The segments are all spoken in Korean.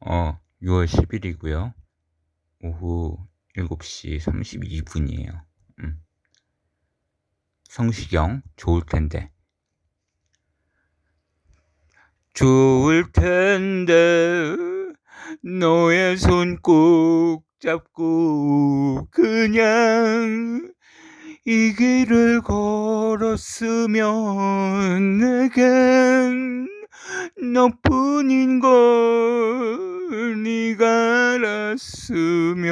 어, 6월 10일이고요. 오후 7시 32분이에요. 음. 성시경, 좋을 텐데. 좋을 텐데, 너의 손 꼭 잡고, 그냥 이 길을 걸었으면 내겐 너뿐인 걸 네가 알았으면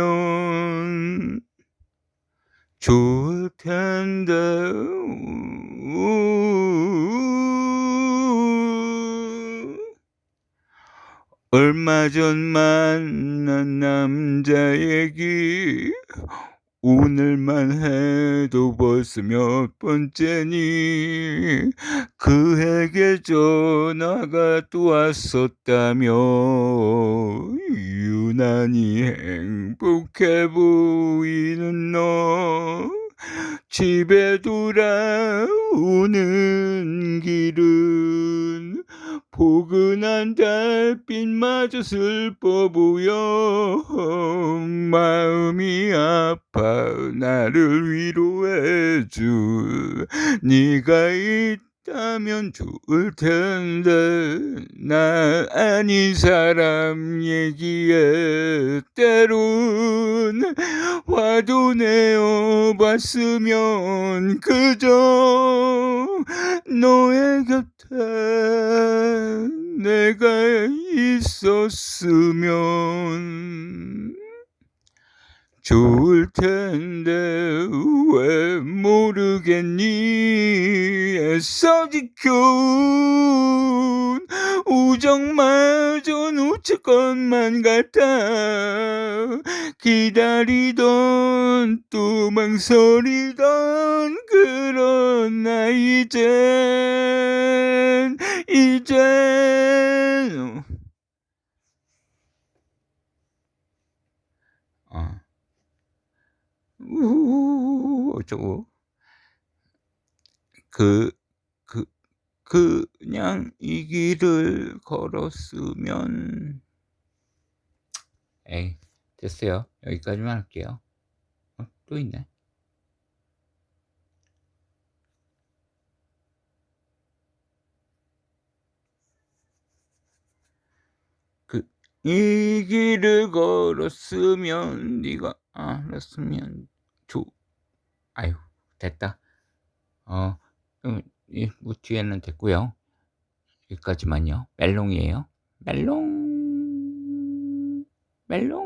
좋을 텐데 우. 얼마 전 만난 남자 얘기 오늘만 해도 벌써 몇 번째니? 그에게 전화가 또 왔었다며. 유난히 행복해 보이는 너. 집에 돌아오는 길은 포근한 달빛 마저 슬퍼 보여 마음이 아파 나를 위로해 줄 네가 있다면 좋을 텐데 나 아닌 사람 얘기에 때론 화도 내어 봤으면 그저 너의 곁에 내가 있었으면 좋을 텐데 왜 모르겠니? 애써 지켜온 우정마저 놓칠 것만 같아. 기다리던 또 망설이던 그런 나 이젠 이젠 어. 우 어쩌고 그그 그냥 이 길을 걸었으면 에이 됐어요. 여기까지만 할게요. 어, 또 있네. 그 이 길을 걸었으면 네가 알았으면 좋 아유 됐다. 어, 음, 이, 뭐 뒤에는 됐고요. 여기까지만요. 멜롱이에요. 멜롱, 멜롱.